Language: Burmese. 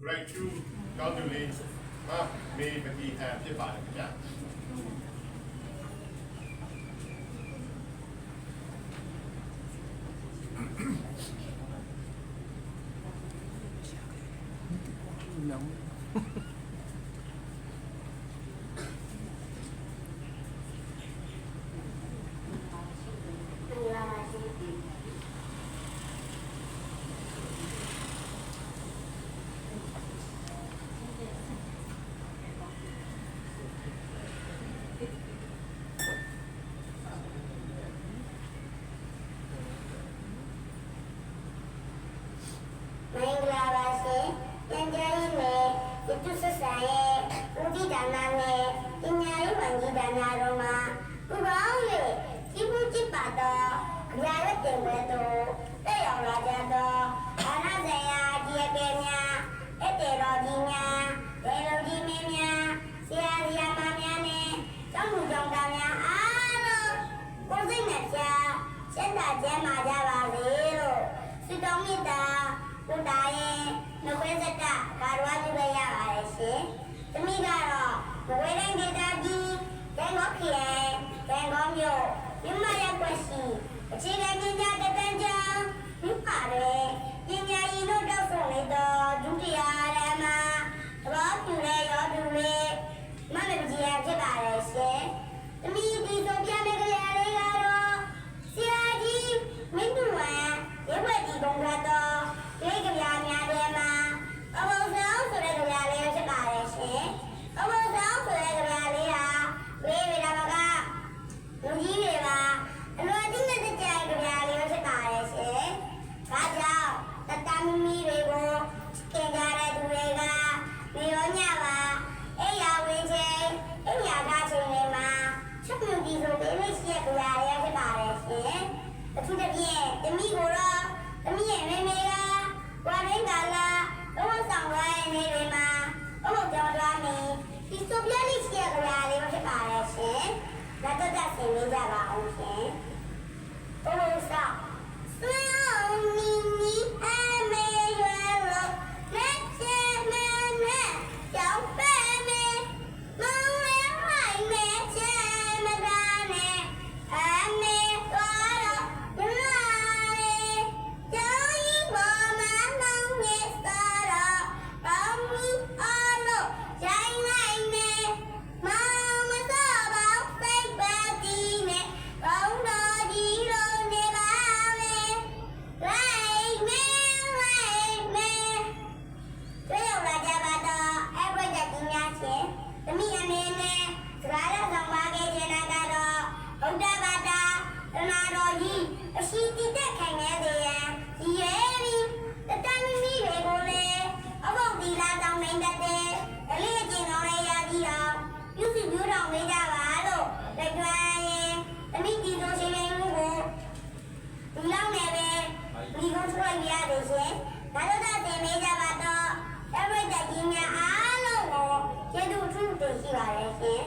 grade 2ကျောင်းသူလေးမမေပတိဟန်ဖြစ်ပါတယ်ခင်ဗျာ မင်္ဂလာပါရှင်။ပြန်ကြားရေးနဲ့ဒီတုဆဆန်ရဲ့ဦးဒီဒါနာနဲ့ပညာရေးဝ န်ကြီးဒါနာတို့မှာပူပေါင်း၍ဒီမှုจิตပါတော့အရာရတင်ပွဲတို့တက်ရောက်လာကြတော့ဘာသာဆိုင်ရာဒီအကဲများအတေတော်ကြီးများဒေလိုကြီးမင်းများဆရာဆရာမများနဲ့ကျောင်းသူကျောင်းသားများအားလုံးကိုယ်စိတ်နဲ့ချာစက်တာကျမ်းမာကြပါစေလို့ဆုတောင်းမေတ္တာဘုရားရဲ့နှခွေးစက်ကကာရဝပြုရရပါတယ်ရှင်။သမီးကတော့မဝေးတိုင်းဒေသကြီးကျန်ကောခရိုင်ကျန်ကော မြို့မြမရက်ွက်ရှိအခြေခံပညာတပန်းကျောင်းမြပါတယ်ပညာရည်တို့တောက်ဆုံးနေတော့ဒုတိယရမသဘောပြုလဲရောတူလေမမကြီးရဖြစ်ပါတယ်ရှင်။သမီးဒီဆိုပြမယ့်ကြရလေးကတော့ဆရာကြီးမင်းတို့ဝါရုပ်ဝက်ဒီဘုံကတော့ဒီကဗျာများထဲမှာအဘုံဆောင်ဆိုတဲ့ကဗျာလေးဖြစ်ပါတယ်ရှင်။အဘုံဆောင်ဆိုတဲ့ကဗျာလေးဟာဝေးဝေလာမကလူကြီးတွေပါအလွယ်တည်းနဲ့တကြိုင်ကဗျာလေးဖြစ်ပါတယ်ရှင်။ဒါကြောင့်တတမီမီတွေကိုသင်ကြတဲ့သူတွေကနေရောညပါအိယာဝင်ချိန်အိယာကချိန်တွေမှာ ချက်မြူဒီဆိုပေးလို့ရှိတဲ့ကဗျာလေးဖြစ်ပါတယ်ရှင်။အထူးသဖြင့်တမီကိုတော့တမီရဲ့မေမေကဝါရင်းကလာတော့ဆောင်ရတဲ့နေတွေမှာအလို့ကြောင်းသွားနေဒီဆိုပြလိရှိတဲ့ကြရာလေးဖြစ်ပါရဲ့ရှင်။လက်တော့တက်ဆင်နေကြပါအောင်ရှင်။ဘုလို့ဆောင် အရှိတည်တဲ့ခံခဲ့တဲ့ရန်ဒီရဲ့ပြီးတတမီမီတွေကိုလည်းအဘုတ်ဒီလာဆောင်နိုင်တဲ့အလေးအကျင့်တော်လေးရပြီးတော့ပြုစုပြုတော်မေးကြပါလို့လက်တွန်းရင်သမီးဒီလိုရှင်လေးမှုကိုဒီလောက်နဲ့ပဲဒီကုန်းထွက်ရရတယ်ရှင်ဒါတော့သာသင်မေးကြပါတော့ every day ကြီးများအားလုံးကိုကျေးဇူးအထူးတင်ရှိပါတယ်ရှင်